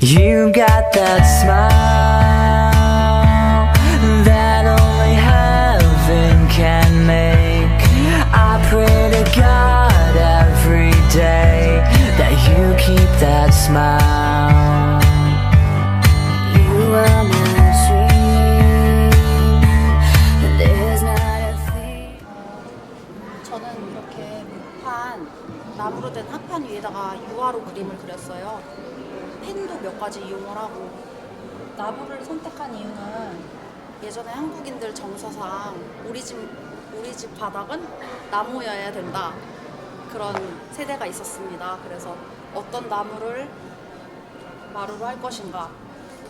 You got that smile 합판 위에다가 유화로 그림을 그렸어요. 펜도 몇 가지 이용을 하고 나무를 선택한 이유는 예전에 한국인들 정서상 우리 집 우리 집 바닥은 나무여야 된다 그런 세대가 있었습니다. 그래서 어떤 나무를 마루로 할 것인가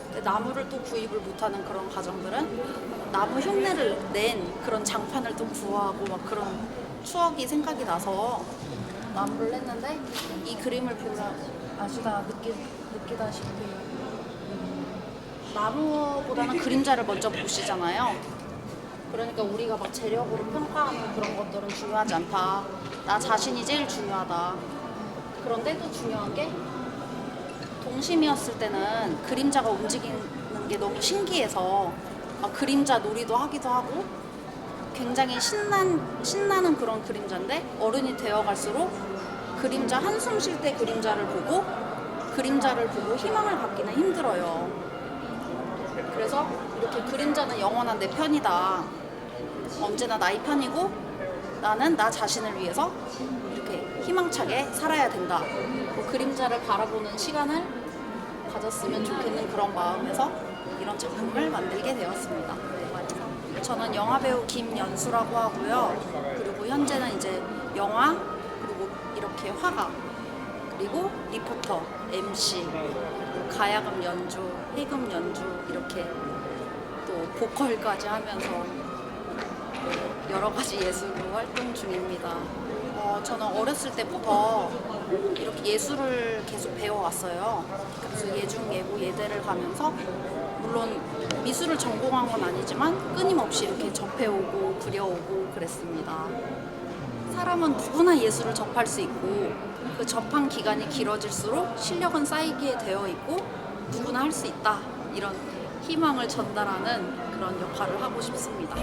근데 나무를 또 구입을 못하는 그런 가정들은 나무 흉내를 낸 그런 장판을 또 구하고 막 그런 추억이 생각이 나서 나무를 했는데 이 그림을 보면 아시다 느끼, 느끼다시피 나무보다는 그림자를 먼저 보시잖아요. 그러니까 우리가 막 재력으로 평가하는 그런 것들은 중요하지 않다. 나 자신이 제일 중요하다. 그런데 또 중요한 게 동심이었을 때는 그림자가 움직이는 게 너무 신기해서 막 그림자 놀이도 하기도 하고 굉장히 신난, 신나는 그런 그림자인데 어른이 되어 갈수록 그림자 한숨 쉴 때 그림자를 보고 그림자를 보고 희망을 갖기는 힘들어요. 그래서 이렇게 그림자는 영원한 내 편이다. 언제나 나의 편이고 나는 나 자신을 위해서 이렇게 희망차게 살아야 된다. 뭐 그림자를 바라보는 시간을 가졌으면 좋겠는 그런 마음에서 이런 작품을 만들게 되었습니다. 저는 영화 배우 김연수라고 하고요. 그리고 현재는 이제 영화 그리고 이렇게 화가 그리고 리포터, MC, 가야금 연주, 해금 연주 이렇게 또 보컬까지 하면서 네, 여러 가지 예술로 활동 중입니다. 어, 저는 어렸을 때부터 이렇게 예술을 계속 배워왔어요. 그래서 예중, 예고, 예대를 가면서 물론 미술을 전공한 건 아니지만 끊임없이 이렇게 접해오고 그려오고 그랬습니다. 사람은 누구나 예술을 접할 수 있고 그 접한 기간이 길어질수록 실력은 쌓이게 되어 있고 누구나 할 수 있다 이런 희망을 전달하는 그런 역할을 하고 싶습니다.